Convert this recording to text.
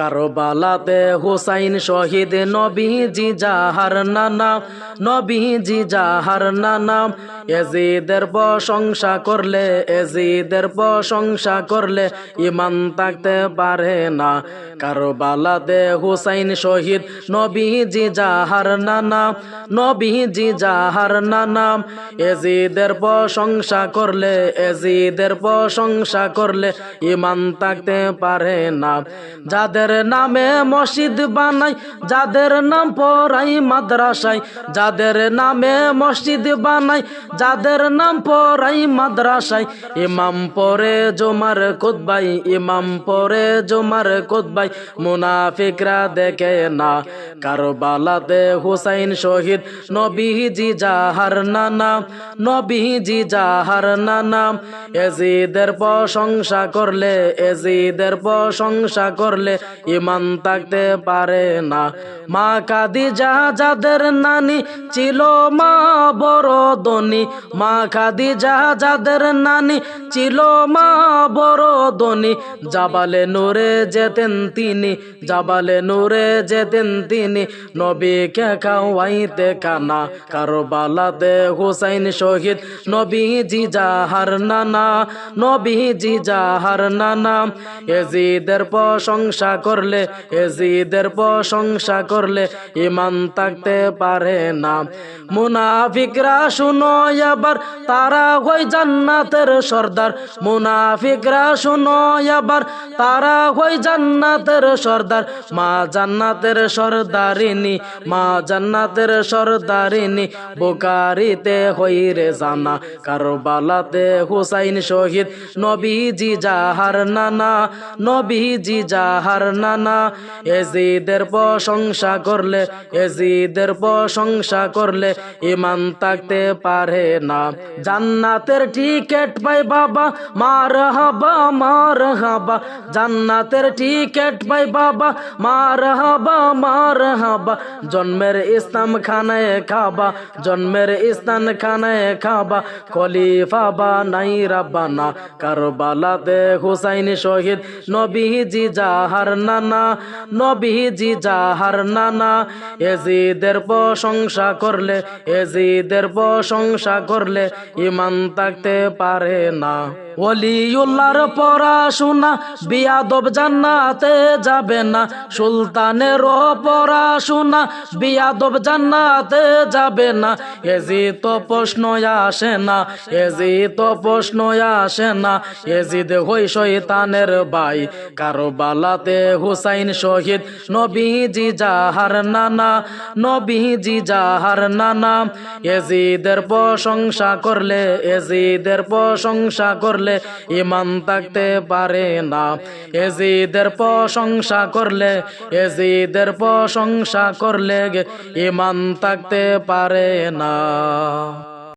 কারবালাতে হুসাইন শহীদ নবীজি জাহার নানা, নবীজি জাহার নানা। এজিদের প্রশংসা করলে, এজিদের প্রশংসা করলে ইমান থাকতে পারে না। কারবালাতে হুসাইন শহীদ নবীজি জাহার নানা, নবীজি জাহার নানা। এজিদের প্রশংসা করলে, এজিদের প্রশংসা করলে ইমান থাকতে পারে না। যাদের নামে মসজিদ বানাই, যাদের নাম পড়াই মাদ্রাসায়, যাদের নামে মসজিদ বানাই, যাদের নাম পড়াই মাদ্রাসায়। ইমাম পরে জমার কোদবাই ইমাম পরে জমার কোদবাই মুনাফিকরা দেখে না। কারবালাতে হুসাইন শহীদ, নবীজি জাহার নানা, নবীজি জাহার নানা। এজিদের প্রশংসা করলে, এজিদের প্রশংসা করলে ইমান থাকতে পারে না। মা কাদিজা যাদের নানি ছিল মা বড় দনি মা খাদিজা যাদের নানি ছিল মা বড় দনি জাবালে নূরে যেতেন তিনি জাবালে নূরে যেতেন তিনি। নবীকে খাওয়াইতে কানা কারবালাতে হুসাইন শহীদ। নবীজি জাহার নানা নবীজি জাহার নানা। এজিদের প্রশংসা করলে, এজিদের প্রশংসা করলে ইমান থাকতে পারে না। মুনাফিকরা শুনো এবার, তারা হই জান্নাতের সর্দার। মুনাফিকরা শুনো এবার, তারা হই জান্নাতের সর্দার। মা জান্নাতের সর্দারিনী, মা জান্নাতের সর্দারিনী, বোকারিতে হই রে জানা। কারবালাতে হুসাইন শহীদ, নবীজি জাহার নানা, নবীজি জাহার নানা এজিদের প্রশংসা করলে, এজিদের প্রশংসা করলে ইমান থাকতে পারে না। জান্নাতের টিকেট পাই বাবা মার হাবা মার হাবা জান্নাতের টিকেট পাই বাবা মার হাবা মার হাবা জন্মের ইসলাম খানায় খাবা, জন্মের ইস্তান খানায় খাবা। খলিফা বা নাই রাব্বানা, কারবালাতে হুসাইন শহীদ নবীজি জাহার নানা নবীজি যাহার নানা এজিদের প্রশংসা করলে এজিদের প্রশংসা করলে ইমান থাকতে পারে না। অলিউল্লার পড়াশোনা বিয়াদব জান্নাতে যাবে না। সুলতানের পড়াশোনা বিয়াদব জান্নাতে যাবে না। এজি তো প্রশ্ন আসে না এজি তো প্রশ্ন আসে না। এজিদ হই শৈতানের বাই কারও বালাতে হুসাইন শহীদ, নবীজি জাহার নানা, নবীজি জাহার নানা। এজিদের প্রশংসা করলে এজিদের প্রশংসা করলে ইমান থাকতে পারে না। এজিদের প্রশংসা করলে এজিদের প্রশংসা করলে ইমান থাকতে পারে না।